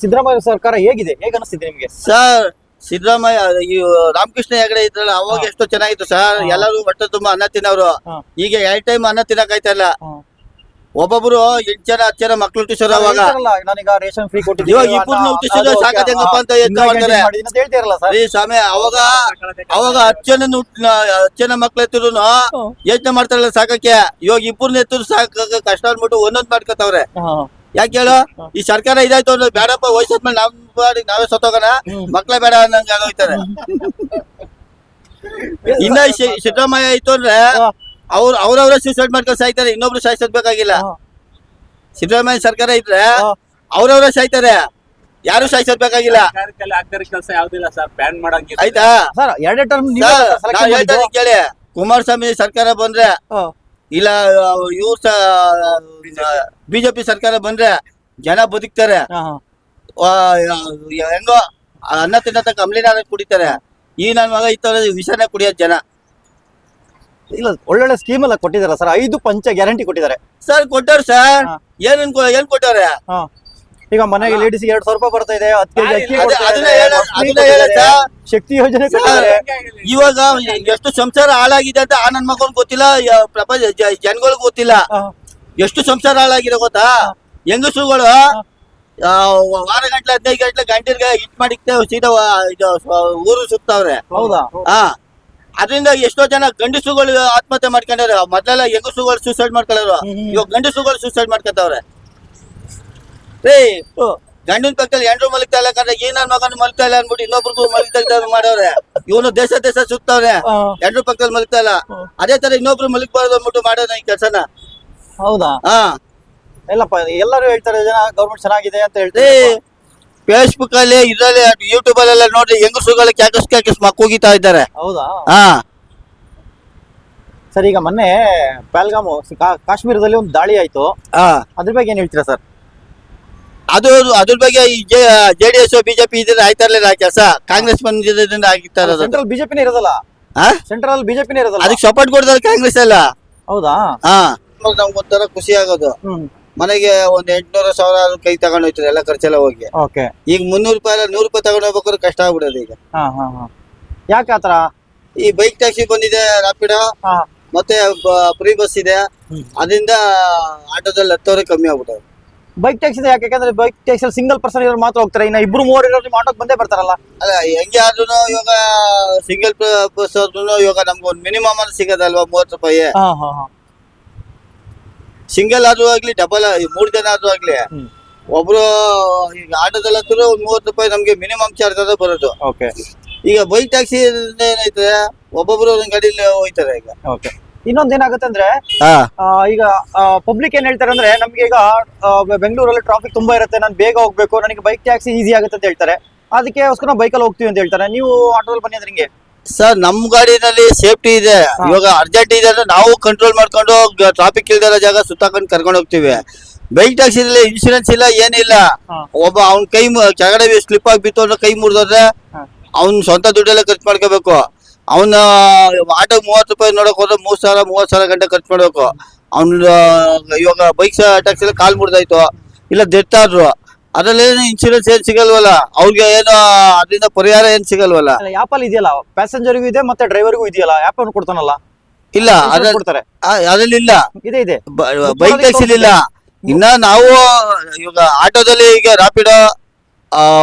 ಸಿದ್ದರಾಮಯ್ಯ ಸರ್ಕಾರ ಹೇಗಿದೆ? ಹೇಗೆ ಅನಿಸ್ತಿದೆ ನಿಮ್ಗೆ? ಸರ್ ಸಿದ್ದರಾಮಯ್ಯ ಈ ರಾಮಕೃಷ್ಣ ಹೆಗಡೆ ಇದ್ರಲ್ಲ ಅವಾಗ ಎಷ್ಟು ಚೆನ್ನಾಗಿತ್ತು ಸರ್. ಎಲ್ಲರೂ ಹೊಟ್ಟೆ ತುಂಬಾ ಅನ್ನ ತಿನ್ನೋರು. ಈಗ ಎರಡ್ ಟೈಮ್ ಅನ್ನ ತಿನ್ನಕ್ ಇಲ್ಲ. ಹಾ. ಒಬ್ಬೊಬ್ರು ಎಂಟ್ ಜನ ಹತ್ತು ಜನ ಮಕ್ಳು ಹುಟ್ಟಿಸೋರು ಅವಾಗ. ಇಬ್ಬರು ನಾನೀಗ ರೇಷನ್ ಫ್ರೀ ಕೊಟ್ಟಿದ್ದೀನಿ ಇವಾಗ ಇಬ್ಬರನ್ನ ಹುಟ್ಟಿಸಿದ್ರೆ ಅಂತ ಯತ್ನ ಮಾಡ್ತಾರೆ. ಈ ಸ್ವಾಮಿ ಅವಾಗ ಅವಾಗ ಹತ್ತು ಜನ ಹತ್ತು ಜನ ಮಕ್ಳು ಎತ್ತಿದ್ರು ಯೋಚನೆ ಮಾಡ್ತಾರಲ್ಲ ಸಾಕಕ್ಕೆ. ಇವಾಗ ಇಬ್ಬರನ್ನ ಎತ್ತಿದ್ರು ಸಾಕ ಕಷ್ಟ ಅನ್ಬಿಟ್ಟು ಒಂದೊಂದ್ ಮಾಡ್ಕೊತಾವ್ರೆ. ಯಾಕೆ ಹೇಳು ಈ ಸರ್ಕಾರ ಇದಾಯ್ತು ಅಂದ್ರೆ ಬೇಡಪ್ಪ ವಯಸ್ಸಾದ್ಮೇಲೆ ನಮ್ ಬಾಡಿ ನಾವೇ ಸತ್ತೋಗೋಣ. ಮಕ್ಳೇ ಬೇಡ ಅನ್ನಂಗೆ ಆಗೋಯ್ತಾರೆ ಇನ್ನ ಸಿದ್ದರಾಮಯ್ಯ ಆಯ್ತು ಅಂದ್ರೆ ಅವ್ರ ಅವ್ರವ್ರ ಸೂಸೈಡ್ ಮಾಡ್ಕೊಂಡು ಸಾಯ್ತಾರೆ ಇನ್ನೊಬ್ರು ಸಾಯಿಸೋದ್ ಬೇಕಾಗಿಲ್ಲ. ಸಿದ್ದರಾಮಯ್ಯ ಸರ್ಕಾರ ಇದ್ರೆ ಅವ್ರವ್ರ ಸಾಯ್ತಾರೆ ಯಾರು ಸಾಯಿಸೋದ್ ಬೇಕಾಗಿಲ್ಲ. ಕೆಲಸ ಯಾವ್ದಿಲ್ಲ ಸರ್ ಬ್ಯಾನ್ ಮಾಡಂಗಿಲ್ಲ ಆಯ್ತಾ? ಸರ್ ಎರಡೇ ಟರ್ಮ್ ಸರ್, ನಾವ್ ಹೇಳ್ತಾ ಕೇಳಿ. ಕುಮಾರಸ್ವಾಮಿ ಸರ್ಕಾರ ಬಂದ್ರೆ ಇಲ್ಲ ಇವ್ರ ಬಿಜೆಪಿ ಸರ್ಕಾರ ಬಂದ್ರೆ ಜನ ಬದುಕ್ತಾರೆ. ಆ, ಹೆಂಗೋ ಅನ್ನ ತಿನ್ನತ ಕಮ್ಲಿನಾರ ಕುಡಿತಾರೆ. ಈ ನನ್ ಮಗ ಇತ್ತ ವಿಷನ ಕುಡಿಯೋದ್ ಜನ. ಇಲ್ಲ ಒಳ್ಳೊಳ್ಳೆ ಸ್ಕೀಮ್ ಎಲ್ಲ ಕೊಟ್ಟಿದಾರ ಸರ್. ಐದು ಪಂಚ ಗ್ಯಾರಂಟಿ ಕೊಟ್ಟಿದ್ದಾರೆ. ಸರ್ ಕೊಟ್ಟಾರ ಸರ್. ಏನ್ ಅನ್ಕೊ- ಏನ್ ಕೊಟ್ಟವ್ರೆ. ಈಗ ಮನೆಗೆ ಲೇಡೀಸ್ ಎರಡ್ ಸಾವಿರ ರೂಪಾಯಿ ಬರ್ತಾ ಇದೆ ಹತ್ತು ಕೆಜಿ ಅಕ್ಕಿ ಅದೇ- ಕೊಡ್ತಾ ಅದನ್ನ ಇದೆ, ಹೇಳ- ಫ್ರೀ ಅದನ್ನ ಹೇಳ ಕೊಟ್ಟಿದ್ದಾರೆ, ಸರ್. ಶಕ್ತಿ ಯೋಜನೆ ಇವಾಗ ಎಷ್ಟು ಸಂಸಾರ ಹಾಳಾಗಿದೆ ಅಂತ ಆ ನನ್ ಮಗನ್ ಗೊತ್ತಿಲ್ಲ ಯ- ಪ್ರಪಂಚ ಜನಗಳಿಗೆ ಗೊತ್ತಿಲ್ಲ. ಹಾ. ಎಷ್ಟು ಸಂಸಾರ ಹಾಳಾಗಿರೋ ಗೊತ್ತಾ? ಹೆಂಗಸುಗಳು ಆ, ವಾರ ಗಂಟ್ಲೆ ಹದಿನೈದು ಗಂಟ್ಲೆ ಗಂಟಿರ್ಗೆ ಹಿಟ್ ಮಾಡಿ ಸೀದಾ ವ- ಇದು ಸ್ವ- ಊರು ಸುತ್ತವ್ರೆ. ಹೌದಾ? ಹಾ. ಅದರಿಂದ ಎಷ್ಟೋ ಜನ ಗಂಡಸುಗಳು ಆತ್ಮಹತ್ಯೆ ಮಾಡ್ಕೊಂಡವ್ರೆ. ಮೊದ್ಲೆಲ್ಲ ಹೆಂಗಸುಗಳು ಸೂಸೈಡ್ ಮಾಡ್ಕೊಳ್ಳೋರು. ಹ್ಮ್. ಇವಾಗ ಗಂಡಸುಗಳು ಸೂಸೈಡ್ ಮಾಡ್ಕೊತಾವ್ರೆ. ರೀ ಗಂಡಿನ ಪಕ್ಕದಲ್ಲಿ ಹೆಂಡ್ರು ಮಲಗ್ತಾ ಇಲ್ಲ ಕಂಡ್ರೆ ಈ ನನ್ ಮಗನ ಮಲಗ್ತಾ ಇಲ್ಲ ಅನ್ಬಿಟ್ಟು ಇನ್ನೊಬ್ರಿಗೂ ಮಲಗ್ತಾ ಮಾಡವ್ರೆ ಇವನು ದೇಶ ದೇಶ ಸುತ್ತವ್ರೆ. ಹೆಂಡ್ರು ಪಕ್ಕದಲ್ಲಿ ಮಲಗ್ತಾ ಇಲ್ಲ. ಅದೇ ತರ ಇನ್ನೊಬ್ರು ಮಲಗ್ಬಾರ್ದು ಅಂದ್ಬಿಟ್ಟು ಮಾಡೋದ ಈ ಕೆಲಸನ. ಹೌದಾ? ಹಾ. ಇಲ್ಲಪ್ಪ ಎಲ್ಲರೂ ಹೇಳ್ತಾರೆ ಜನ ಗೌರ್ಮೆಂಟ್ ಚೆನ್ನಾಗಿದೆ ಅಂತ ರೀ ಹೇಳ್ತಾರೆ ಫೇಸ್ಬುಕ್ ಅಲ್ಲಿ ಇದ್ರಲ್ಲಿ ಯೂಟ್ಯೂಬ್ ಅಲ್ಲೆಲ್ಲ ನೋಡ್ರಿ ಹೆಂಗಸುಗಳು ಕ್ಯಾಕಸ್ ಕ್ಯಾಕಸ್ ಮಕ್ಕೋಗಿತಾ ಇದ್ದಾರೆ. ಹೌದಾ? ಹಾ. ಸರ್ ಈಗ ಮೊನ್ನೆ ಪಹಲ್ಗಾಮು ಕಾ- ಕಾಶ್ಮೀರದಲ್ಲಿ ಒಂದು ದಾಳಿ ಆಯ್ತು. ಹಾ. ಅದ್ರ ಬಗ್ಗೆ ಏನ್ ಹೇಳ್ತೀರಾ ಸರ್? ಅದು ಅದ್ರ ಬಗ್ಗೆ ಈ ಜೆ ಡಿ ಎಸ್ ಬಿಜೆಪಿ ಇದ್ರೆ ಆಯ್ತಾ ಇರ್ಲಿಲ್ಲ ಕೆಲಸ? ಕಾಂಗ್ರೆಸ್ ಬಂದಿದ್ದರಿಂದ ಆಗಿತ್ತಾ ಇರೋದು? ಸೆಂಟ್ರಲ್ ಬಿಜೆಪಿನೇ ಇರೋದಲ್ಲ? ಹಾ? ಸೆಂಟ್ರಲ್ ಬಿಜೆಪಿನೇ ಇರೋದಲ್ಲ? ಅದಕ್ಕೆ ಸಪೋರ್ಟ್ ಕೊಡ್ತಾರೆ ಕಾಂಗ್ರೆಸ್ ಎಲ್ಲ. ಹೌದಾ? ಹಾ. ನಮ್ಗೆ ಒಂಥರ ಖುಷಿ ಆಗೋದು. ಹ್ಮ್. ಮನೆಗೆ ಒಂದ್ ಎಂಟ್ನೂರ ಸಾವಿರ ಕೈ ತಗೊಂಡ್ ಹೋಯ್ತಾರೆ ಎಲ್ಲ ಖರ್ಚೆಲ್ಲ ಹೋಗಿ. ಓಕೆ. ಈಗ ಮುನ್ನೂರು ರೂಪಾಯಿ ಎಲ್ಲ ನೂರು ರೂಪಾಯಿ ತಗೊಂಡ್ ಹೋಗ್ಬೇಕಾದ್ರೆ ಕಷ್ಟ ಆಗ್ಬಿಡೋದು ಈಗ. ಹಾ ಹಾ ಹಾ. ಯಾಕೆ ಆತರ? ಈ ಬೈಕ್ ಟ್ಯಾಕ್ಸಿ ಬಂದಿದೆ ರಾಪಿಡೋ. ಹಾ. ಮತ್ತೆ ಫ್ರೀ ಬಸ್ ಇದೆ. ಅದರಿಂದ ಆಟೋದಲ್ಲಿ ಹತ್ತೋರೆ ಕಮ್ಮಿ ಆಗ್ಬಿಟ್ಟವ್ರು. ಬೈಕ್ ಟ್ಯಾಕ್ಸಿ ಇದೆ ಯಾಕೆ? ಯಾಕಂದ್ರೆ ಬೈಕ್ ಟ್ಯಾಕ್ಸಿ ಸಿಂಗಲ್ ಪರ್ಸನ್ ಇರೋರು ಮಾತ್ರ ಹೋಗ್ತಾರೆ. ಇನ್ನ ಇಬ್ರು ಮೂವರು ಇರೋರು ಮಾಡೋಕ್ ಆಟೋಕ್ ಬಂದೇ ಬರ್ತಾರಲ್ಲ. ಅಲ್ಲ ಹೆಂಗೆ ಆದ್ರೂ ಇವಾಗ ಸಿಂಗಲ್ ಬಸ್ ಆದ್ರೂ ಇವಾಗ ನಮ್ಗೆ ಒಂದು ಮಿನಿಮಮ್ ಅಲ್ಲಿ ಸಿಗೋದಲ್ವಾ ಮೂವತ್ತು ರೂಪಾಯಿ? ಹಾ ಹಾ ಹಾ. ಸಿಂಗಲ್ ಆದ್ರೂ ಆಗ್ಲಿ ಡಬಲ್ ಮೂರ್ ಜನ ಆದ್ರೂ ಆಗ್ಲಿ. ಒಬ್ರು ಈಗ ಆಟೋದಲ್ಲಿ ಹತ್ತಿರ ಒಂದ್ ಮೂವತ್ತು ರೂಪಾಯಿ ನಮ್ಗೆ ಮಿನಿಮಮ್ ಚಾರ್ಜ್ ಅದ ಬರೋದು. ಓಕೆ ಈಗ ಬೈಕ್ ಟ್ಯಾಕ್ಸಿ ಏನೈತೆ ಒಬ್ಬೊಬ್ರು ಒಂದ್ ಗಾಡಿಲಿ ಹೋಯ್ತಾರೆ ಈಗ. ಓಕೆ ಇನ್ನೊಂದ್ ಏನಾಗುತ್ತೆ ಅಂದ್ರೆ ಈಗ ಪಬ್ಲಿಕ್ ಏನ್ ಹೇಳ್ತಾರೆ ಅಂದ್ರೆ ನಮ್ಗೆ ಈಗ ಬೆಂಗಳೂರಲ್ಲಿ ಟ್ರಾಫಿಕ್ ತುಂಬಾ ಇರುತ್ತೆ ನಾನು ಬೇಗ ಹೋಗ್ಬೇಕು ನನಗೆ ಬೈಕ್ ಟ್ಯಾಕ್ಸಿ ಈಸಿ ಆಗುತ್ತೆ ಅಂತ ಹೇಳ್ತಾರೆ. ಅದಕ್ಕೋಸ್ಕರ ಬೈಕಲ್ಲಿ ಹೋಗ್ತೀವಿ ಅಂತ ಹೇಳ್ತಾರೆ. ನೀವು ಆಟೋದಲ್ಲಿ ಬನ್ನಿ ಅಂದ್ರೆ ಹಿಂಗೆ? ಸರ್ ನಮ್ ಗಾಡಿನಲ್ಲಿ ಸೇಫ್ಟಿ ಇದೆ. ಇವಾಗ ಅರ್ಜೆಂಟ್ ಇದೆ ಅಂದ್ರೆ ನಾವು ಕಂಟ್ರೋಲ್ ಮಾಡ್ಕೊಂಡು ಟ್ರಾಫಿಕ್ ಇಲ್ದಿರೋ ಜಾಗ ಸುತ್ತಾಕೊಂಡು ಕರ್ಕೊಂಡು ಹೋಗ್ತೀವಿ. ಬೈಕ್ ಟ್ಯಾಕ್ಸಿ ಇನ್ಶೂರೆನ್ಸ್ ಇಲ್ಲ ಏನಿಲ್ಲ. ಒಬ್ಬ ಅವ್ನ ಕೈ ಕೆಳಗಡೆ ಸ್ಲಿಪ್ ಆಗಿ ಬಿತ್ತು ಅಂದ್ರೆ ಕೈ ಮುರಿದ್ರೆ. ಅವ್ನ್ ಸ್ವಂತ ದುಡ್ಡೆಲ್ಲ ಖರ್ಚು ಮಾಡ್ಕೋಬೇಕು. ಅವನ ಆಟೋ ಮೂವತ್ತು ರೂಪಾಯಿ ನೋಡಕ್ ಹೋದ್ರೆ ಮೂರ್ ಸಾವಿರ ಮೂವತ್ ಸಾವಿರ ಗಂಟೆ ಖರ್ಚು ಮಾಡಬೇಕು. ಅವ್ನ ಇವಾಗ ಬೈಕ್ ಟ್ಯಾಕ್ಸಿ ಎಲ್ಲ ಕಾಲ್ ಮುರಿದಾಯ್ತು. ಇಲ್ಲ ಡೆತ್ ಆದ್ರು ಅದ್ರಲ್ಲಿ ಏನು ಇನ್ಶೂರೆನ್ಸ್ ಏನ್ ಸಿಗಲ್ವಲ್ಲ? ಅವ್ರಿಗೆ ಏನು ಅದರಿಂದ ಪರಿಹಾರ ಏನ್ ಸಿಗಲ್ವಲ್ಲ? ಅಲ್ಲ ಅಲ್ಲಿ ಇದೆಯಲ್ಲ ಪ್ಯಾಸೆಂಜರ್ಗೂ ಇದೆ ಮತ್ತೆ ಡ್ರೈವರ್ಗೂ ಇದೆಯಲ್ಲ ಆ್ಯಪ್ ಅನ್ನು ಕೊಡ್ತಾನಲ್ಲ? ಇಲ್ಲ ಅದ್ರ Insurance ಕೊಡ್ತಾರೆ. ಅದ್ರಲ್ಲಿ ಇಲ್ಲ. ಇದೆ ಇದೆ. ಬೈಕ್ ಟ್ಯಾಕ್ಸಿ ಇಲ್ಲ. ಇನ್ನ ನಾವು ಇವಾಗ ಆಟೋದಲ್ಲಿ ಈಗ ರಾಪಿಡೋ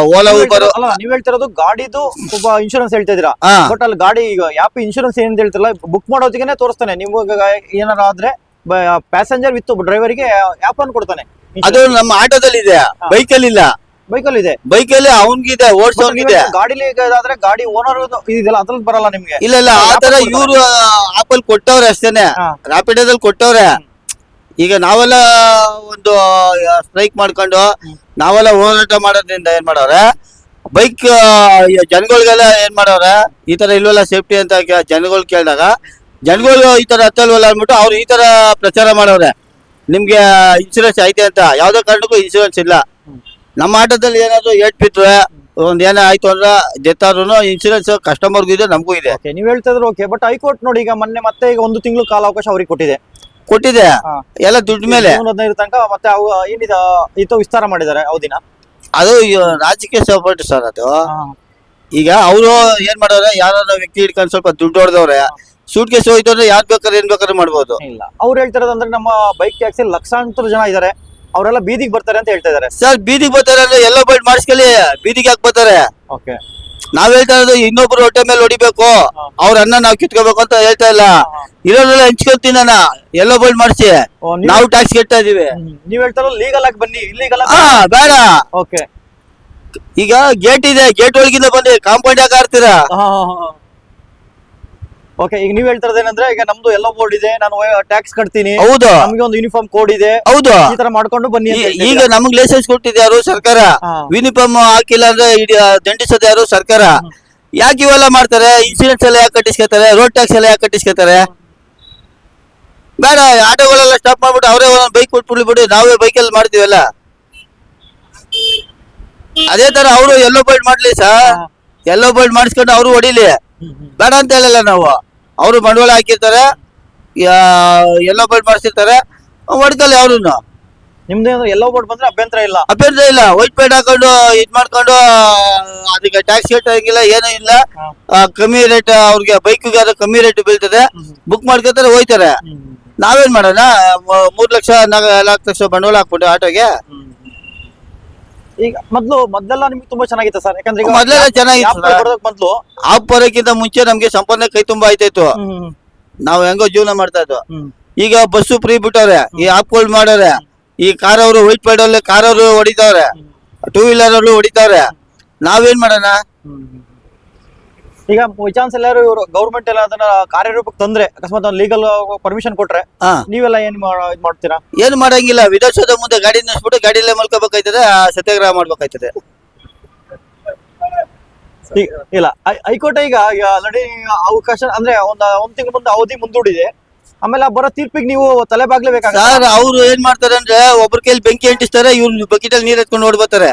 ಓಲಾ ಹೇಳ್ತಿರೋ- ಅಲ್ಲ ನೀವ್ ಹೇಳ್ತಿರೋದು ಗಾಡಿದು ಒಬ್ಬ ಇನ್ಶೂರೆನ್ಸ್ ಹೇಳ್ತಾ ಇದೀರಾ ಬಟ್ ಅಲ್ಲಿ ಗಾಡಿ ಈಗ ಯಾಪ್ ಇನ್ಶೂರೆನ್ಸ್ ಏನ್ ಹೇಳ್ತಿರಲ್ಲ ಬುಕ್ ಮಾಡೋದಿಗೆ ತೋರಿಸ್ತಾನೆ. ನೀವು ಏನಾರ ಆದ್ರೆ ಪ್ಯಾಸೆಂಜರ್ ವಿತ್ ಡ್ರೈವರ್ಗೆ ಆ್ಯಪ್ ಅನ್ನು ಕೊಡ್ತಾನೆ. ಅದು ನಮ್ಮ ಆಟೋದಲ್ಲಿ ಇದೆ ಬೈಕ್ ಅಲ್ಲಿ ಇಲ್ಲ ಬೈಕಲ್ಲಿ ಇದೆ ಬೈಕ್ ಅಲ್ಲಿ ಅವನ್ಗಿದೆ ಓಡಿಸೋನ್ಗಿದೆ ಗಾಡಿಲಿ ಆದ್ರೆ ಗಾಡಿ ಓನರ್ ಇದೆಲ್ಲ ಅದ್ರಲ್ಲಿ ಬರಲ್ಲ ನಿಮ್ಗೆ. ಇಲ್ಲ ಇಲ್ಲ ಆ ತರ ಇವ್ರು ಆಪಲ್ ಕೊಟ್ಟವ್ರೆ ಅಷ್ಟೇನೆ. ರಾಪಿಡೋದಲ್ಲಿ ಕೊಟ್ಟವ್ರೆ. ಈಗ ನಾವೆಲ್ಲ ಒಂದು ಸ್ಟ್ರೈಕ್ ಮಾಡ್ಕೊಂಡು ನಾವೆಲ್ಲ ಹೋರಾಟ ಮಾಡೋದ್ರಿಂದ ಏನ್ ಮಾಡವ್ರೆ ಬೈಕ್ ಜನಗಳಿಗೆಲ್ಲ ಏನ್ ಮಾಡವ್ರೆ ಈ ತರ ಇಲ್ವಲ್ಲ ಸೇಫ್ಟಿ ಅಂತ ಜನಗಳು ಕೇಳಿದಾಗ, ಜನಗಳು ಈ ತರ ಹತ್ತಲ್ವಲ್ಲ ಅಂದ್ಬಿಟ್ಟು ಅವ್ರು ಈ ತರ ಪ್ರಚಾರ ಮಾಡವ್ರೆ ನಿಮ್ಗೆ ಇನ್ಶೂರೆನ್ಸ್ ಐತೆ ಅಂತ, ಯಾವ್ದೇ ಕಾರಣಕ್ಕೂ ಇನ್ಶೂರೆನ್ಸ್ ಇಲ್ಲ. ನಮ್ಮ ಆಟದಲ್ಲಿ ಏನಾದ್ರು ಏಟ್ ಬಿಟ್ರೆ ಒಂದ್ ಏನೇ ಆಯ್ತು ಅಂದ್ರೆ ಡೆತ್ ಆದ್ರೂ ಇನ್ಶೂರೆನ್ಸ್ ಕಸ್ಟಮರ್ಗೂ ಇದೆ, ನಮಗೂ ಇದೆ. ನೀವು ಹೇಳ್ತಾ ಇದ್ರು ಓಕೆ ಬಟ್ ಹೈಕೋರ್ಟ್ ನೋಡಿ, ಈಗ ಮೊನ್ನೆ ಮತ್ತೆ ಈಗ ಒಂದು ತಿಂಗಳು ಕಾಲಾವಕಾಶ ಅವ್ರಿಗೆ ಕೊಟ್ಟಿದೆ. ಕೊಟ್ಟಿದೆ. ಎಲ್ಲ ದುಡ್ಡು ಮೇಲೆ. ಜೂನ್ ಹದಿನೈದು ತನಕ ಮತ್ತೆ ಅವು ಏನಿದೆ ಇತ್ತು ವಿಸ್ತಾರ ಮಾಡಿದ್ದಾರೆ ಅವಧಿನ ಅದು ರಾಜಕೀಯ ಸಪೋರ್ಟ್ ಸರ್ ಅದು. ಈಗ ಅವರು ಏನ್ ಮಾಡೋರೆ ಯಾರು ವ್ಯಕ್ತಿ ಹಿಡ್ಕೊಂಡು ಸ್ವಲ್ಪ ದುಡ್ಡು ಹೊಡೆದವ್ರೆ ಸೂಟ್ ಕೇಸ್ ಹೋಯ್ತು ಅಂದ್ರೆ ಯಾರ್ ಬೇಕಾದ್ರೆ ಏನ್ ಬೇಕಾದ್ರೆ ಮಾಡ್ಬೋದು. ಇಲ್ಲ. ಅವ್ರು ಹೇಳ್ತಿರೋದು ಅಂದ್ರೆ ನಮ್ಮ ಬೈಕ್ ಟ್ಯಾಕ್ಸಿ ಲಕ್ಷಾಂತರ ಜನ ಇದಾರೆ. ಅವರೆಲ್ಲ ಬೀದಿಗೆ ಬರ್ತಾರೆ ಅಂತ ಹೇಳ್ತಾ ಇದಾರೆ. ಸರ್ ಬೀದಿಗೆ ಬರ್ತಾರೆ ಅಂದ್ರೆ ಎಲ್ಲ ಬೈಟ್ ಮಾಡಿಸ್ಕೊಳ್ಳಿ ಬೀದಿಗೆ ಯಾಕೆ ಬರ್ತಾರೆ? ಓಕೆ. ನಾವ್ ಹೇಳ್ತಾ ಇರೋದು ಇನ್ನೊಬ್ರು ಹೊಟ್ಟೆ ಮೇಲೆ ಹೊಡಿಬೇಕು. ಅವ್ರ ಅನ್ನ ನಾವ್ ಕಿತ್ಕೋಬೇಕು ಅಂತ ಹೇಳ್ತಾ ಇಲ್ಲ. ಇರೋದ್ರೆಲ್ಲ ಹಂಚ್ಕೊಂತೀನಿ ನಾನು ಎಲ್ಲೋ ಬೋಲ್ಡ್ ಮಾಡಿಸಿ. ನಾವು ಟ್ಯಾಕ್ಸ್ ಕೆಟ್ತಾ ಇದೀವಿ. ನೀವ್ ಹೇಳ್ತಾರ ಲೀಗಲ್ ಆಗಿ ಬನ್ನಿ. ಇಲ್ಲೀಗಲ್ ಹಾ ಬೇಡ. ಓಕೆ ಈಗ ಗೇಟ್ ಇದೆ. ಗೇಟ್ ಒಳಗಿಂದ ಬನ್ನಿ. ಕಾಂಪೌಂಡ್ ಯಾಕೆ ಆಡ್ತೀರಾ ಓಕೆ ಈಗ ನೀವ್ ಹೇಳ್ತಾ ಏನಂದ್ರೆ ಈಗ ನಮ್ದು ಎಲ್ಲ ಬೋರ್ಡ್ ಇದೆ ನಾನು ಟ್ಯಾಕ್ಸ್ ಕಟ್ತೀನಿ. ಹೌದು. ನಮ್ಗೆ ಒಂದು ಯೂನಿಫಾರ್ಮ್ ಕೋಡ್ ಇದೆ. ಹೌದು. ಈ ತರ ಮಾಡ್ಕೊಂಡು ಬನ್ನಿ ಅಂತ ಹೇಳ್ತಾ ಈಗ ಇದ್ದೀರಾ. ನಮಗ್ ಲೈಸೆನ್ಸ್ ಕೊಟ್ಟಿದ್ಯಾರು ಸರ್ಕಾರ. ಹಾ. ಯೂನಿಫಾರ್ಮ್ ಹಾಕಿಲ್ಲ ಅಂದ್ರೆ ಇಡೀ ದಂಡಿಸೋದು ಯಾರು? ಸರ್ಕಾರ. ಯಾಕೆ ಇವೆಲ್ಲ ಮಾಡ್ತಾರೆ? ಇನ್ಸೂರೆನ್ಸ್ ಎಲ್ಲ ಯಾಕೆ ಕಟ್ಟಿಸ್ಕೊತಾರೆ? ರೋಡ್ ಟ್ಯಾಕ್ಸ್ ಎಲ್ಲ ಯಾಕೆ ಕಟ್ಟಿಸ್ಕೊತಾರೆ? ಬೇಡ ಆಟೋಗಳೆಲ್ಲ ಸ್ಟಾಪ್ ಮಾಡ್ಬಿಟ್ಟು ಅವರೇ ಒಂದೊಂದು ಬೈಕ್ ಕೊಟ್ಬಿಡ್ಲಿ ಬಿಡಿ ನಾವೇ ಬೈಕಲ್ಲಿ ಮಾಡ್ತೀವಲ್ಲ? ಅದೇ ತರ ಅವರು ಎಲ್ಲೋ ಬೈಟ್ ಮಾಡ್ಲಿ ಸರ್ ಹಾ. ಎಲ್ಲೋ ಬೈಟ್ ಮಾಡಿಸ್ಕೊಂಡು ಅವರು ಹೊಡಿಲಿ. ಬೇಡ ಅಂತ ಹೇಳಲ್ಲ ನಾವು. ಅವರು ಬಂಡವಾಳ ಹಾಕಿರ್ತಾರೆ ಎಲ್ಲೋ ಬೋರ್ಡ್ ಮಾಡಿಸಿರ್ತಾರೆ ಹೊಡಿತಲ್ಲ ಯಾರು ನಿಮ್ದು ಎಲ್ಲೋ ಬೋರ್ಡ್ ಬಂದ್ರೆ ಅಭ್ಯಂತರ ಇಲ್ಲ. ಅಭ್ಯಂತರ ಇಲ್ಲ. ವೈಟ್ ಪೇಂಟ್ ಹಾಕೊಂಡು ಇದ್ ಮಾಡ್ಕೊಂಡು ಅದಕ್ಕೆ ಟ್ಯಾಕ್ಸ್ ಆಗಿಲ್ಲ ಏನೂ ಇಲ್ಲ. ಕಮ್ಮಿ ರೇಟ್ ಅವ್ರಿಗೆ ಬೈಕ್ಗೆ ಅದು ಕಮ್ಮಿ ರೇಟ್ ಬೀಳ್ತದೆ. ಬುಕ್ ಮಾಡ್ಕೊತಾರೆ ಹೋಯ್ತಾರೆ. ನಾವೇನ್ ಮಾಡೋಣ? ಮೂರ್ ಲಕ್ಷ ನಾಲ್ಕು ಲಕ್ಷ ಬಂಡವಾಳ ಹಾಕ್ಬಿಟ್ಟು ಆಟೋಗೆ. ಈಗ ಮೊದ್ಲು ಮೊದಲೆಲ್ಲ ನಿಮ್ಗೆ ತುಂಬಾ ಚೆನ್ನಾಗಿತ್ತು ಸರ್. ಯಾಕಂದ್ರೆ ಈಗ ಮೊದ್ಲೆಲ್ಲ ಚೆನ್ನಾಗಿತ್ತು ಮೊದ್ಲು ಆಪ್ ಬರೋಕ್ಕಿಂತ ಮುಂಚೆ ನಮ್ಗೆ ಸಂಪಾದನೆ ಕೈ ತುಂಬಾ ಆಯ್ತಾಯ್ತು. ನಾವು ಹೆಂಗೋ ಜೀವನ ಮಾಡ್ತಾ ಇದ್ವು. ಈಗ ಬಸ್ಸು ಫ್ರೀ ಬಿಟ್ಟವ್ರೆ ಈ ಆಪ್ ಆಪ್ಗಳು ಮಾಡೋರೆ ಈ ಕಾರ್ ಅವರು ವೈಟ್ ಪೈಡ್ ಅಲ್ಲಿ ಕಾರ್ ಅವರು ಹೊಡಿತಾವ್ರೆ ಟೂ ವೀಲರ್ ಅವರು ಹೊಡಿತಾವ್ರೆ ನಾವೇನ್ ಮಾಡೋಣ? ಈಗ ಚಾನ್ಸ್ ಎಲ್ಲಾರು ಇವರು ಗೌರ್ಮೆಂಟ್ ಎಲ್ಲ ಅದನ್ನ ಕಾರ್ಯರೂಪಕ್ಕೆ ತಂದ್ರೆ ಅಕಸ್ಮಾತ್ ಲೀಗಲ್ ಪರ್ಮಿಷನ್ ಕೊಟ್ರೆ ನೀವೆಲ್ಲ ಏನ್ ಮಾಡ್ತೀರಾ? ಏನು ಮಾಡಂಗಿಲ್ಲ ವಿಧಾನಸೌಧ ಮುಂದೆ ಗಾಡಿ ನಿಲ್ಸ್ಬಿಟ್ಟು ಗಾಡಿಯಲ್ಲೇ ಮಲ್ಕೋಬೇಕಾಯ್ತದೆ ಸತ್ಯಾಗ್ರಹ ಮಾಡ್ಬೇಕಾಯ್ತದೆ. ಇಲ್ಲ ಹೈಕೋರ್ಟ್ ಈಗ ಆಲ್ರೆಡಿ ಅವಕಾಶ ಅಂದ್ರೆ ಒಂದ್ ಒಂದ್ ತಿಂಗಳ ಮುಂದೆ ಅವಧಿ ಮುಂದೂಡಿದೆ. ಆಮೇಲೆ ಬರೋ ತೀರ್ಪಿಗೆ ನೀವು ತಲೆ ಬಾಗ್ಲೇಬೇಕಾಗ ಸರ್ ಅವ್ರು ಏನ್ ಮಾಡ್ತಾರೆ ಅಂದ್ರೆ ಒಬ್ರ ಕೈಲಿ ಬೆಂಕಿ ಅಂಟಿಸ್ತಾರೆ ಇವ್ರು ಬಕೆಟ್ ಅಲ್ಲಿ ನೀರ್ ಎತ್ಕೊಂಡು ಓಡ್ಬರ್ತಾರೆ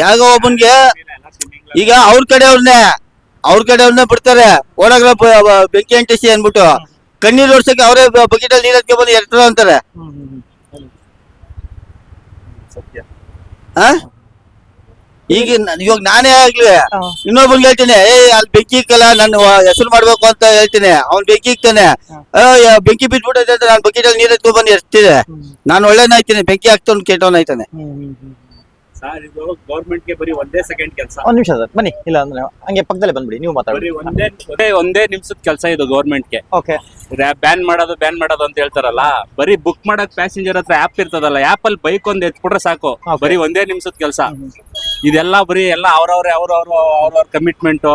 ಯಾಗ ಒಬ್ಬನ್ಗೆ ಈಗ ಅವ್ರ ಕಡೆ ಅವ್ರನ್ನೇ ಅವ್ರ ಕಡೆ ಅವ್ರನ್ನೇ ಬಿಡ್ತಾರೆ ಓಡಾಗ್ರ ಬೆಂಕಿ ಅಂಟಿಸಿ ಅನ್ಬಿಟ್ಟು ಕಣ್ಣೀರ್ ಓಡ್ಸಕ್ಕೆ ಅವರೇ ಬಕೆಟ್ ಅಲ್ಲಿ ನೀರ್ ಬಂದು ಎರ್ತಾರ ಅಂತಾರೆ. ಆ? ಈಗ ಇವಾಗ ನಾನೇ ಆಗ್ಲಿ. ಇನ್ನೊಬ್ಬನ್ಗೆ ಹೇಳ್ತೀನಿ ಏ ಅಲ್ಲಿ ಬೆಂಕಿ ಇಕ್ಕಲ್ಲ ನಾನು ಹೆಸರು ಮಾಡ್ಬೇಕು ಅಂತ ಹೇಳ್ತೀನಿ. ಅವ್ನ್ ಬೆಂಕಿ ಇಕ್ತಾನೆ. ಬೆಂಕಿ ಬಿಟ್ಬಿಟ್ಟೈತೆ ಅಂತ ನಾನು ಬಕೆಟ್ ಅಲ್ಲಿ ನೀರ್ ಎತ್ಕೊಂಡ್ ಬಂದು ಎರ್ತಿದೆ ನಾನು ಒಳ್ಳೆನಾಯ್ತೀನಿ ಬೆಂಕಿ ಹಾಕ್ತವ್ನು ಕೆಟ್ಟವನಾಯ್ತಾನೆ ಸರ್ ಇದು ಗೌರ್ಮೆಂಟ್ಗೆ ಬರೀ ಒಂದೇ ಸೆಕೆಂಡ್ ಕೆಲಸ. ಒಂದ್ ನಿಮಿಷ ಸರ್ ಬನ್ನಿ ಇಲ್ಲ ಅಂದ್ರೆ ಹಂಗೆ ಪಕ್ಕದಲ್ಲೇ ಬಂದ್ಬಿಡಿ ನೀವು ಮಾತಾಡಿ ಬರೀ ಒಂದೇ ಒಂದೇ ಒಂದೇ ನಿಮಿಷದ ಕೆಲಸ ಇದು ಗೌರ್ಮೆಂಟ್ಗೆ. ಓಕೆ ಬ್ಯಾನ್ ಮಾಡೋದು ಬ್ಯಾನ್ ಮಾಡೋದು ಅಂತ ಹೇಳ್ತಾರಲ್ಲ ಬರೀ ಬುಕ್ ಮಾಡಕ್ ಪ್ಯಾಸೆಂಜರ್ ಹತ್ರ ಆಪ್ ಇರ್ತದಲ್ಲ ಆಪ್ ಅಲ್ಲಿ ಬೈಕ್ ಒಂದ್ ಎತ್ಬಿಟ್ರೆ ಸಾಕು. Okay. ಬರೀ ಒಂದೇ ನಿಮಿಷದ ಕೆಲಸ. ಇದೆಲ್ಲ ಬರೀ ಎಲ್ಲ ಅವ್ರವ್ರೆ ಅವ್ರವ್ರ ಅವ್ರವ್ರ ಕಮಿಟ್ಮೆಂಟ್.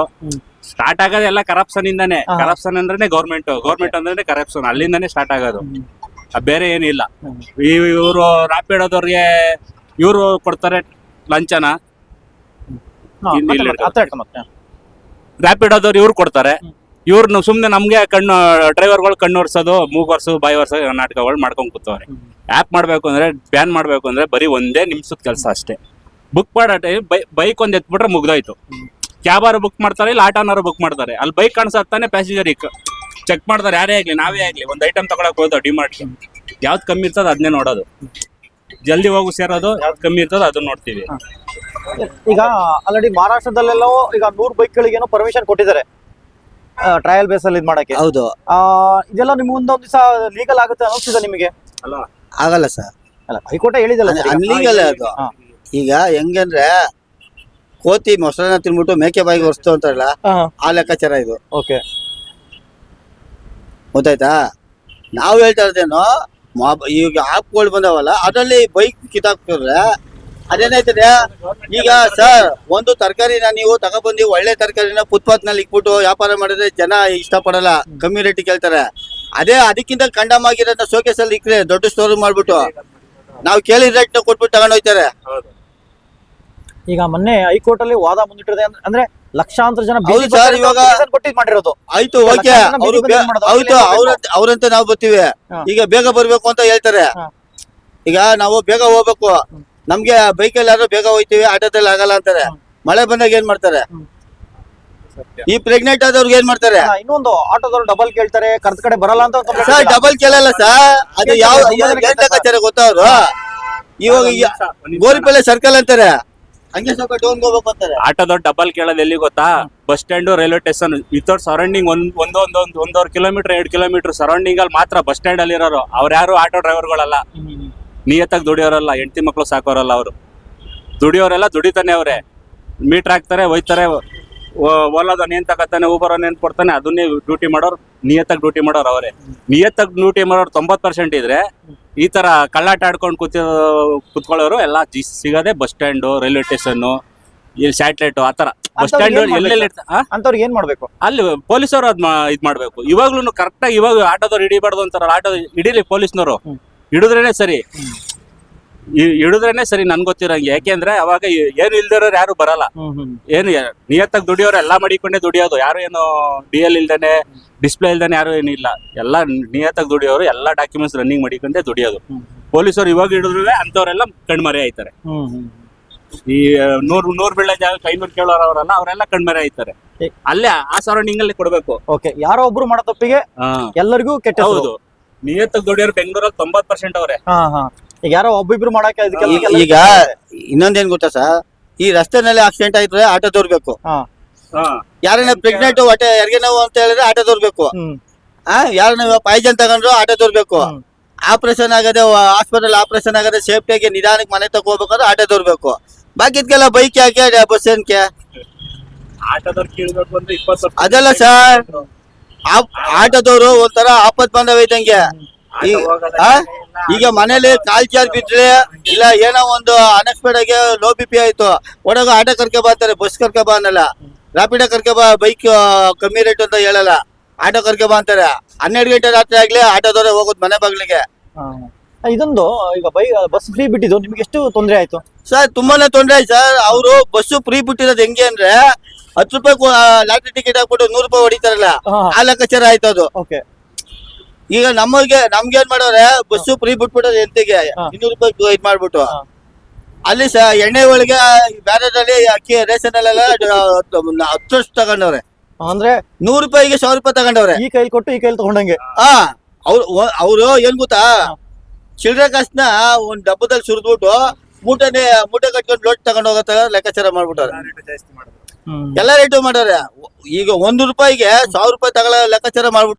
ಸ್ಟಾರ್ಟ್ ಆಗೋದು ಎಲ್ಲ ಕರಪ್ಷನ್ ಇಂದಾನೆ. ಹಾ. ಕರಪ್ಷನ್ ಅಂದ್ರೇನೆ ಗೌರ್ಮೆಂಟ್ ಗೌರ್ಮೆಂಟ್ ಅಂದ್ರೆ ಕರಪ್ಷನ್ ಅಲ್ಲಿಂದಾನೆ ಸ್ಟಾರ್ಟ್ ಆಗೋದು. ಆ ಬೇರೆ ಏನಿಲ್ಲ ಇವ್ರು ರಾಪಿಡ್ ರಾಪಿಡೋದವ್ರಿಗೆ ಇವರು ಕೊಡ್ತಾರೆ ಲಂಚನ. ಇಲ್ಲಿ ಇಲ್ಲಿ ಇಟ್ಕೊ. ರ್ಯಾಪಿಡೋದವ್ರು ಇವ್ರು ಕೊಡ್ತಾರೆ. ಇವ್ರು ಇವ್ರನ್ನ ಸುಮ್ನೆ ನಮ್ಗೆ ಕಣ್ಣು ಡ್ರೈವರ್ಗಳು ಕಣ್ಣು ಒರ್ಸೋದು ಮೂಗ್ ಒರ್ಸೋದು ಬಾಯಿ ಒರ್ಸೋದು ನಾಟಕಗಳು ಮಾಡ್ಕೊಂಡು ಕೂತವ್ರೆ. ಆಪ್ ಮಾಡ್ಬೇಕು ಅಂದ್ರೆ ಬ್ಯಾನ್ ಮಾಡ್ಬೇಕು ಅಂದ್ರೆ ಬರೀ ಒಂದೇ ನಿಮಿಷದ ಕೆಲಸ ಅಷ್ಟೇ. ಬುಕ್ ಮಾಡೋ ಟೈಮ್ ಬೈಕ್ ಒಂದ್ ಎತ್ಬಿಟ್ರೆ ಮುಗ್ದೋಯ್ತು. ಕ್ಯಾಬಾರು ಬುಕ್ ಮಾಡ್ತಾರೆ ಇಲ್ಲ ಆಟೋನಾರು ಬುಕ್ ಮಾಡ್ತಾರೆ. ಅಲ್ಲಿ ಬೈಕ್ ಕಾಣಿಸತ್ತಾನೆ ಪ್ಯಾಸೆಂಜರ್ ಚೆಕ್ ಮಾಡ್ತಾರೆ ಯಾರೇ ಆಗ್ಲಿ ನಾವೇ ಆಗ್ಲಿ ಒಂದ್ ಐಟಮ್ ತಗೊಳಕ್ ಹೋದ ಡಿಮಾರ್ಟ್ ಯಾವ್ದು ಕಮ್ಮಿ ಇರ್ತದ ಅದನ್ನೇ ನೋಡೋದು. ಜಲ್ದಿ ಹೋಗು ಸೇರೋದು ಯಾವ್ದು ಕಮ್ಮಿ ಇರ್ತದ ಅದನ್ನ ನೋಡ್ತೀವಿ. ಈಗ ಆಲ್ರೆಡಿ ಮಹಾರಾಷ್ಟ್ರದಲ್ಲೆಲ್ಲ ಈಗ ನೂರ್ ಬೈಕ್ಗಳಿಗೇನೋ ಪರ್ಮಿಷನ್ ಕೊಟ್ಟಿದ್ದಾರೆ. ಟ್ರಯಲ್ ಬೇಸ್ ಅಲ್ಲಿ ಇದ್ ಮಾಡಕ್ಕೆ. ಹೌದು. ಆ, ಇದೆಲ್ಲ ನಿಮ್ಗೆ ಒಂದೊಂದ್ ದಿವಸ ಲೀಗಲ್ ಆಗುತ್ತೆ ಅನ್ನಿಸ್ತಿದೆ ನಿಮಗೆ? ಅಲ್ಲ. ಆಗಲ್ಲ ಸರ್. ಅಲ್ಲ ಹೈಕೋರ್ಟ್ ಹೇಳಿದಲ್ಲ ಸರ್ ಈಗ. ಅದು ಹಾ. ಈಗ ಹೆಂಗಂದ್ರೆ ಕೋತಿ ಮೊಸರನ್ನ ತಿನ್ಬಿಟ್ಟು ಮೇಕೆ ಬಾಯಿಗೆ ಒರೆಸ್ತು ಅಂತಾರಲ್ಲ ಹಾ, ಆ ಲೆಕ್ಕಾಚಾರ ಇದು. ಓಕೆ. ಗೊತ್ತಾಯ್ತಾ? ನಾವು ಹೇಳ್ತಾ ಇರೋದೇನು ಈಗ ಆಪ್ಗಳು ಬಂದವಲ್ಲ, ಅದರಲ್ಲಿ ಬೈಕ್ ಕಿತ್ತಾಕ್ತಾರೆ ಅದೇನಾಯ್ತದೆ? ಈಗ ಸರ್, ಒಂದು ತರಕಾರಿನ ನೀವು ತಗೊಬಂದು ಒಳ್ಳೆ ತರಕಾರಿನ ಫುಟ್ಪಾತ್ನಲ್ಲಿ ಇಕ್ಬಿಟ್ಟು ವ್ಯಾಪಾರ ಮಾಡಿದ್ರೆ ಜನ ಇಷ್ಟಪಡಲ್ಲ, ಕಮ್ಮಿ ರೇಟಿಗೆ ಕೇಳ್ತಾರೆ. ಅದೇ ಅದಕ್ಕಿಂತ ಕಂಡಮ್ ಆಗಿರೋದನ್ನ ಶೋಕೇಸಲ್ಲಿ ಇಕ್ರೆ, ದೊಡ್ಡ ಸ್ಟೋರ್ ಮಾಡ್ಬಿಟ್ಟು. ನಾವು ಕೇಳಿದ ರೇಟ್ ಕೊಟ್ಬಿಟ್ಟು ತಗೊಂಡ್ ಹೋಯ್ತಾರೆ ಈಗ ಮೊನ್ನೆ ಹೈಕೋರ್ಟ್ ಅಲ್ಲಿ ವಾದ ಮುಂದಿಟ್ಟಿದೆ ಅಂದ್ರೆ- ಅಂದ್ರೆ ಲಕ್ಷಾಂತರ ಜನ ಕೊಟ್ಟಿದ್ ಮಾಡಿರೋದು. ಆಯ್ತು ಓಕೆ. ಅವ್ರಂತೆ ನಾವು ಬರ್ತೀವಿ. ಈಗ ಬೇಗ ಬರ್ಬೇಕು ಅಂತ ಹೇಳ್ತಾರೆ. ಈಗ ನಾವು ಬೇಗ ಹೋಗ್ಬೇಕು. ನಮ್ಗೆ ಬೈಕಲ್ಲಿ ಯಾರು ಬೇಗ ಹೋಯ್ತೀವಿ ಆಟೋದಲ್ಲಿ ಆಗಲ್ಲ ಅಂತಾರೆ. ಮಳೆ ಬಂದಾಗ ಏನ್ ಮಾಡ್ತಾರೆ? ಈ ಪ್ರೆಗ್ನೆಂಟ್ ಆದವ್ರಿಗೆ ಏನ್ ಮಾಡ್ತಾರೆ? ಇನ್ನೊಂದು ಆಟೋದವ್ರು ಡಬಲ್ ಕೇಳ್ತಾರೆ ಕರ್ದ ಕಡೆ ಬರಲ್ಲ ಅಂತ ಸರ್ ಡಬಲ್ ಕೇಳಲ್ಲ ಸರ್. ಅದು ಯಾವ ಲೆಕ್ಕಾಚಾರ ಗೊತ್ತಾ ಅವ್ರು ಇವಾಗ ಗೋರಿಪಲ್ಲೆ ಸರ್ಕಲ್ ಅಂತಾರೆ. ಹೋಗ್ಬೇಕು ಅಂತಾರೆ. ಆಟೋದ ಡಬಲ್ ಕೇಳೋದು ಎಲ್ಲಿ ಗೊತ್ತಾ? Bus stand, railway station without surrounding ಒಂದ್ ಒಂದೊಂದ್ ಒಂದ್ ಕಿಲೋಮೀಟರ್, ಎರಡ್ ಕಿಲೋಮೀಟರ್ ಸರೌಂಡಿಂಗ್ ಅಲ್ಲಿ ಮಾತ್ರ ಬಸ್ ಸ್ಟ್ಯಾಂಡ್ ಅಲ್ಲಿ ಇರೋರು. ಅವ್ರು ಯಾರು ಆಟೋ ಡ್ರೈವರ್ಗಳಲ್ಲ. ನಿಯತ್ತಾಗಿ ದುಡಿಯೋರಲ್ಲ, ಹೆಂಡತಿ ಮಕ್ಳು ಸಾಕೋರಲ್ಲ ಅವರು. ದುಡಿಯೋರೆಲ್ಲ ದುಡಿತಾನೆ ಅವ್ರೆ. ಮೀಟರ್ ಹಾಕ್ತಾರೆ ಹೋಯ್ತಾರೆ ಓಲಾದ ನೇನ್ ತಗತಾನೆ ಊಬರ್ ನೇನ್ ಕೊಡ್ತಾನೆ ಅದನ್ನೇ ಡ್ಯೂಟಿ ಮಾಡೋರು, ನಿಯತ್ತಾಗಿ ಡ್ಯೂಟಿ ಮಾಡೋರು ಅವರೇ. ನಿಯತ್ತಾಗಿ ಡ್ಯೂಟಿ ಮಾಡೋರು ತೊಂಬತ್ ಪರ್ಸೆಂಟ್ ಇದ್ರೆ ಈ ತರ ಕಳ್ಳಾಟ ಆಡ್ಕೊಂಡು ಕೂತಿರೋ ಕುತ್ಕೊಳ್ಳೋರು ಎಲ್ಲ ಜಿ ಸಿಗೋದೆ ಬಸ್ ಸ್ಟ್ಯಾಂಡು ರೈಲ್ವೆ ಸ್ಟೇಷನ್ ಇಲ್ಲಿ ಸ್ಯಾಟ್ಲೈಟ್ ಆ ತರ. ಬಸ್ ಸ್ಟ್ಯಾಂಡ್ ಎಲ್ಲೆಲ್ಲಿ? ಅಂತವ್ರಿಗೆ ಏನ್ ಮಾಡ್ಬೇಕು? ಅಲ್ಲಿ ಪೊಲೀಸರು ಅದ್ ಇದ್ ಮಾಡ್ಬೇಕು. ಇವಾಗ್ಲೂ ಕರೆಕ್ಟ್ ಆಗಿ ಇವಾಗ ಆಟೋದವ್ರು ಹಿಡಿಬಾರ್ದು ಅಂತಾರಲ್ಲ ಆಟೋ ಹಿಡೀಲಿ ಪೊಲೀಸ್ನವರು. ಹಿಡಿದ್ರೇನೆ ಸರಿ. ಹಿಡಿದ್ರೇನೆ ಸರಿ ನನ್ ಗೊತ್ತಿರಂಗೆ ಯಾಕೆಂದ್ರೆ ಅವಾಗ ಏನು ಇಲ್ದಿರೋರು ಯಾರು ಬರಲ್ಲ. ಏನು ನಿಯತ್ತಾಗಿ ದುಡಿಯೋರು ಎಲ್ಲಾ ಮಡಿಕೊಂಡೇ ದುಡಿಯೋದು ಯಾರು ಏನು ಡಿ ಎಲ್ ಇಲ್ದೇನೆ ಡಿಸ್ಪ್ಲೇ ಇಲ್ದೇನೆ ಯಾರು ಏನು ಇಲ್ಲ. ಎಲ್ಲ ನಿಯತ್ತಾಗಿ ದುಡಿಯೋರು ಎಲ್ಲಾ ಡಾಕ್ಯುಮೆಂಟ್ಸ್ ರನ್ನಿಂಗ್ ಮಾಡಿಕೊಂಡೇ ದುಡಿಯೋದು. ಪೊಲೀಸರು ಇವಾಗ ಹಿಡಿದ್ರೆ ಅಂತವ್ರೆಲ್ಲ ಕಣ್ಮರೆ ಆಯ್ತಾರೆ. ಈ ನೂರ್ ನೂರ್ ಬೀಳ ಜಾಗ ಐನೂರು ಕೇಳೋರು ಅವರಲ್ಲ ಅವರೆಲ್ಲ ಕಣ್ಮರೆ ಆಯ್ತಾರೆ. ಅಲ್ಲೇ ಆ ಸರೌಂಡಿಂಗ್ ಅಲ್ಲಿ ಕೊಡ್ಬೇಕು. ಓಕೆ ಯಾರೋ ಒಬ್ರು ಮಾಡೋ ತಪ್ಪಿಗೆ ಎಲ್ಲರಿಗೂ ಕೆಟ್ಟ. ಹೌದು. ನಿಯತ್ತಾಗಿ ದುಡಿಯೋರು ಬೆಂಗಳೂರಲ್ಲಿ ತೊಂಬತ್ ಪರ್ಸೆಂಟ್ ಅವ್ರೆ. ಈಗ ಯಾರೋ ಒಬ್ಬಿಬ್ರು ಮಾಡಕ್ಕೆ ಈಗ ಇನ್ನೊಂದೇನ್ ಗೊತ್ತಾ ಸರ್? ಈ ರಸ್ತೆನಲ್ಲಿ ಆಕ್ಸಿಡೆಂಟ್ ಆಯ್ತದೆ ಆಟೋ ತೋರ್ಬೇಕು. ಯಾರನ್ನ ಪ್ರೆಗ್ನೆಂಟ್ ಹೊಟ್ಟೆ ಯಾರಿಗೆ ನೋವು ಅಂತ ಹೇಳಿದ್ರೆ ಆಟೋ ತೋರ್ಬೇಕು. ಆ ಯಾರನ್ನ ಪಾಯ್ಜನ್ ತಗೊಂಡ್ರು ಆಟೋ ತೋರ್ಬೇಕು. ಆಪರೇಷನ್ ಆಗದೆ ಹಾಸ್ಪಿಟಲ್ ಆಪರೇಷನ್ ಆಗದೆ ಸೇಫ್ಟಿಯಾಗಿ ನಿಧಾನಕ್ಕೆ ಮನೆ ತಗೋಬೇಕಾದ್ರೆ ಆಟೋ ತೋರ್ಬೇಕು. ಬಾಕಿದ್ಕೆಲ್ಲ ಬೈಕ್ ಯಾಕೆ ಬಸ್ ಏನಕ್ಕೆ? ಅದೆಲ್ಲ ಸರ್ ಆಟೋದವರು ಒಂಥರ ಆಪತ್ ಬಂದವೈತಂಗೆ? ಈಗ ಮನೇಲಿ ಕಾಲ್ ಚಾರ್ ಬಿದ್ರೆ ಇಲ್ಲ ಏನೋ ಒಂದು ಅನ್ಎಕ್ಸ್ಪೆಕ್ಟ್ ಆಗಿ ಲೋ ಬಿ ಪಿ ಆಯ್ತು. ಒಡಗ ಆಟೋ ಕರ್ಕೊ ಬರ್ತಾರೆ ಅಂತಾರೆ ಬಸ್ ಕರ್ಕೊ ಬಾ ಅನ್ನಲ್ಲ. ರಾಪಿಡ ಕರ್ಕೊ ಬಾ ಬೈಕ್ ಕಮ್ಮಿ ರೇಟ್ ಅಂತ ಹೇಳಲ್ಲ. ಆಟೋ ಕರ್ಕೊ ಬಾ ಅಂತಾರೆ. ಹನ್ನೆರಡು ಗಂಟೆ ರಾತ್ರಿ ಆಗ್ಲಿ ಆಟೋದವ್ರೆ ಹೋಗೋದು ಮನೆ ಬಾಗ್ಲಿಗೆ. ಇದೊಂದು ಈಗ ಬೈ ಬಸ್ ಫ್ರೀ ಬಿಟ್ಟಿದ್ದು ನಿಮ್ಗೆ ಎಷ್ಟು ತೊಂದರೆ ಆಯ್ತು? ಸರ್ ತುಂಬಾನೇ ತೊಂದ್ರೆ ಆಯ್ತು ಸರ್. ಅವರು ಬಸ್ಸು ಫ್ರೀ ಬಿಟ್ಟಿರೋದು ಹೆಂಗೆ ಅಂದ್ರೆ ಹತ್ತು ರೂಪಾಯಿ ಲಾಟ್ರಿ ಟಿಕೆಟ್ ಹಾಕ್ಬಿಟ್ಟು ನೂರು ರೂಪಾಯಿ ಹೊಡಿತಾರಲ್ಲ ಆ ಲೆಕ್ಕಾಚಾರ ಆಯ್ತು ಅದು ಓಕೆ ಈಗ ನಮಗೆ ನಮ್ಗೆ ಏನ್ ಮಾಡೋರೆ ಬಸ್ಸು ಫ್ರೀ ಬಿಟ್ಬಿಟ್ಟು ಎಂತಿಗೆ. ಇನ್ನೂರು ರೂಪಾಯಿ ಇದ್ ಮಾಡ್ಬಿಟ್ಟು. ಅಲ್ಲಿ ಸ ಎಣ್ಣೆ ಒಳಗೆ ಬೇರೆದಲ್ಲಿ ಅಕ್ಕಿ ರೇಷನ್ ಅಲ್ಲೆಲ್ಲ ಹತ್ತು ವರ್ಷ ತಗೊಂಡವ್ರೆ. ಅಂದ್ರೆ? ನೂರು ರೂಪಾಯಿಗೆ ಸಾವಿರ ರೂಪಾಯಿ ತಗೊಂಡವ್ರೆ. ಈ ಕೈಲಿ ಕೊಟ್ಟು ಈ ಕೈಲಿ ತಗೊಂಡಂಗೆ? ಹಾ. ಅವ್ರು ಅವ್ರು ಏನ್ ಗೊತ್ತಾ? ಚಿಲ್ಲರೆ ಕಾಸನ್ನ ಒಂದ್ ಡಬ್ಬದಲ್ಲಿ ಸುರಿದ್ಬಿಟ್ಟು ಮೂಟೆನೆ ಮೂಟೆ ಕಟ್ಕೊಂಡು ಲೋಟ್ ತಗೊಂಡ್ ಹೋಗತ್ತ ಲೆಕ್ಕಾಚಾರ ಮಾಡ್ಬಿಟ್ಟವ್ರೆ. ಎಲ್ಲ ರೇಟು ಮಾಡೋರೆ ಈಗ ಒಂದು ರೂಪಾಯಿಗೆ ಸಾವಿರ ರೂಪಾಯಿ ತಗೊಳ್ಳೋ ಲೆಕ್ಕಾಚಾರ ಮಾಡ್ಬಿಟ್ಟು